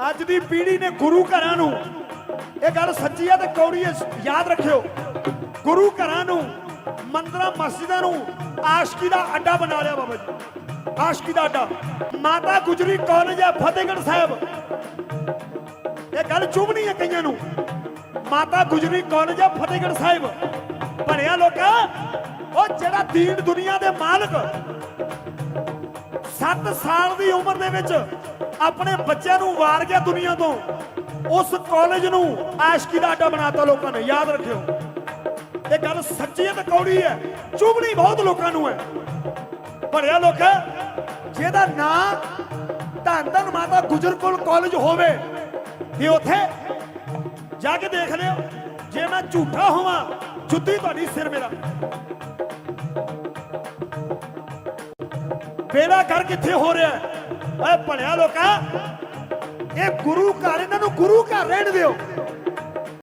ਅੱਜ ਦੀ ਪੀੜ੍ਹੀ ਨੇ ਗੁਰੂ ਘਰਾਂ ਨੂੰ ਇਹ ਗੱਲ ਸੱਚੀ ਹੈ ਤੇ ਕੌੜੀ ਯਾਦ ਰੱਖਿਓ। ਗੁਰੂ ਘਰਾਂ ਨੂੰ, ਮੰਦਰਾਂ, ਮਸਜਿਦਾਂ ਨੂੰ ਆਸ਼ਕੀ ਦਾ ਅੱਡਾ ਬਣਾ ਲਿਆ ਬਾਬਾ ਜੀ। ਆਸ਼ਕੀ ਦਾ ਅੱਡਾ। ਮਾਤਾ ਗੁਜਰੀ ਕਾਲਜ ਹੈ ਫਤਿਹਗੜ੍ਹ ਸਾਹਿਬ। ਇਹ ਗੱਲ ਚੁਭਣੀ ਹੈ ਕਈਆਂ ਨੂੰ। ਮਾਤਾ ਗੁਜਰੀ ਕਾਲਜ ਹੈ ਫਤਿਹਗੜ੍ਹ ਸਾਹਿਬ। ਭਣਿਆ ਲੋਕਾਂ, ਉਹ ਜਿਹੜਾ ਦੀਨ ਦੁਨੀਆ ਦੇ ਮਾਲਕ 7 ਸਾਲ ਦੀ ਉਮਰ ਦੇ ਵਿੱਚ ਆਪਣੇ ਬੱਚਿਆਂ ਨੂੰ ਵਾਰ ਗਿਆ ਦੁਨੀਆ ਤੋਂ, ਉਸ ਕਾਲਜ ਨੂੰ ਆਸ਼ਕੀ ਦਾ ਅੱਡਾ ਬਣਾਤਾ ਲੋਕਾਂ ਨੇ, ਯਾਦ ਰੱਖਿਓ। ਇਹ ਗੱਲ ਸੱਚੀ ਹੈ ਤੇ ਕੌੜੀ ਹੈ ਚੁਭਣੀ ਬਹੁਤ ਲੋਕਾਂ ਨੂੰ ਹੈ। ਭੜਿਆ ਲੋਕ ਜਿਹਦਾ ਨਾਂ ਧੰਨ ਧੰਨ ਮਾਤਾ ਗੁਜਰ ਕੋਲ ਕਾਲਜ ਹੋਵੇ, ਤੇ ਉੱਥੇ ਜਾ ਕੇ ਦੇਖ ਲਿਓ, ਜੇ ਮੈਂ ਝੂਠਾ ਹੋਵਾਂ, ਜੁੱਤੀ ਤੁਹਾਡੀ ਸਿਰ ਮੇਰਾ। ਬੇੜਾ ਘਰ ਕਿੱਥੇ ਹੋ ਰਿਹਾ ਓਏ ਭਲਿਆ ਲੋਕਾਂ ਇਹ ਗੁਰੂ ਘਰ ਇਹਨਾਂ ਨੂੰ ਗੁਰੂ ਘਰ ਰਹਿਣ ਦਿਓ।